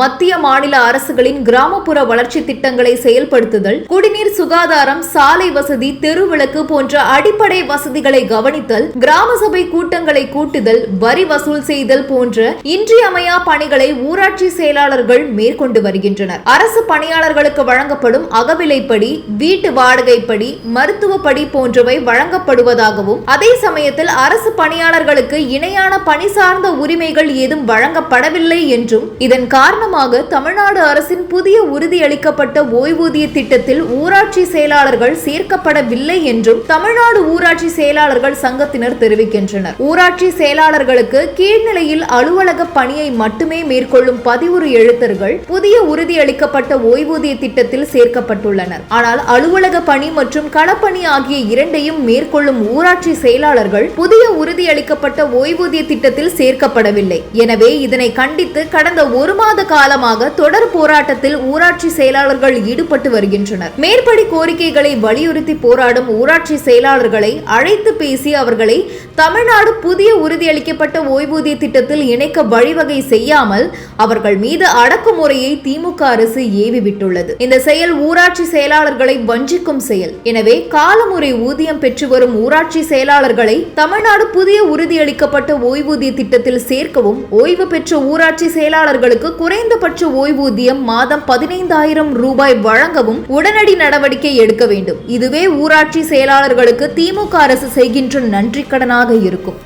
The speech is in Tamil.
மத்திய மாநில அரசுகளின் கிராமப்புற வளர்ச்சி திட்டங்களை செயல்படுத்துதல் குடிநீர் சுகாதாரம் சாலை வசதி தெருவிளக்கு போன்ற அடிப்படை வசதிகளை கவனித்தல் கிராம சபை கூட்டங்களை கூட்டுதல் வரி வசூல் செய்தல் போன்ற இன்றியமையா பணிகளை ஊராட்சி செயலாளர்கள் மேற்கொண்டு வருகின்றனர். அரசு பணியாளர்களுக்கு வழங்கப்படும் அகவிலைப்படி வீட்டு வாடகைப்படி மருத்துவப்படி போன்றவை வழங்கப்படுவதாகவும் அதே சமயத்தில் அரசு பணியாளர்களுக்கு இணையான பணி சார்ந்த உரிமைகள் ஏதும் வழங்கப்படவில்லை என்றும் இதன் காரணம் காரணமாக தமிழ்நாடு அரசின் புதிய உறுதியளிக்கப்பட்ட ஓய்வூதிய திட்டத்தில் ஊராட்சி செயலாளர்கள் சேர்க்கப்படவில்லை என்றும் தமிழ்நாடு ஊராட்சி செயலாளர்கள் சங்கத்தினர் தெரிவிக்கின்றனர். ஊராட்சி செயலாளர்களுக்கு கீழ்நிலையில் அலுவலக பணியை மட்டுமே மேற்கொள்ளும் பதிவுறு எழுத்தர்கள் புதிய உறுதியளிக்கப்பட்ட ஓய்வூதிய திட்டத்தில் சேர்க்கப்பட்டுள்ளனர். ஆனால் அலுவலக பணி மற்றும் களப்பணி ஆகிய இரண்டையும் மேற்கொள்ளும் ஊராட்சி செயலாளர்கள் புதிய உறுதியளிக்கப்பட்ட ஓய்வூதிய திட்டத்தில் சேர்க்கப்படவில்லை. எனவே இதனை கண்டித்து கடந்த ஒரு மாத காலமாக தொடர் போராட்டத்தில் ஊராட்சி செயலாளர்கள் ஈடுபட்டு வருகின்றனர். மேற்படி கோரிக்கைகளை வலியுறுத்தி போராடும் ஊராட்சி செயலாளர்களை அழைத்து பேசி அவர்களை தமிழ்நாடு புதிய உறுதியளிக்கப்பட்ட ஓய்வூதிய திட்டத்தில் இணைக்க வழிவகை செய்யாமல் அவர்கள் மீது அடக்குமுறையை திமுக அரசு ஏவி விட்டுள்ளது இந்த செயல் ஊராட்சி செயலாளர்களை வஞ்சிக்கும் செயல். எனவே காலமுறை ஊதியம் பெற்று வரும் ஊராட்சி செயலாளர்களை தமிழ்நாடு புதிய உறுதியளிக்கப்பட்ட ஓய்வூதிய திட்டத்தில் சேர்க்கவும் ஓய்வு பெற்ற ஊராட்சி செயலாளர்களுக்கு குறைந்தபட்ச ஓய்வூதியம் மாதம் பதினைந்தாயிரம் ரூபாய் வழங்கவும் உடனடி நடவடிக்கை எடுக்க வேண்டும். இதுவே ஊராட்சி செயலாளர்களுக்கு திமுக அரசு செய்கின்ற நன்றி கடனாக இருக்கும்.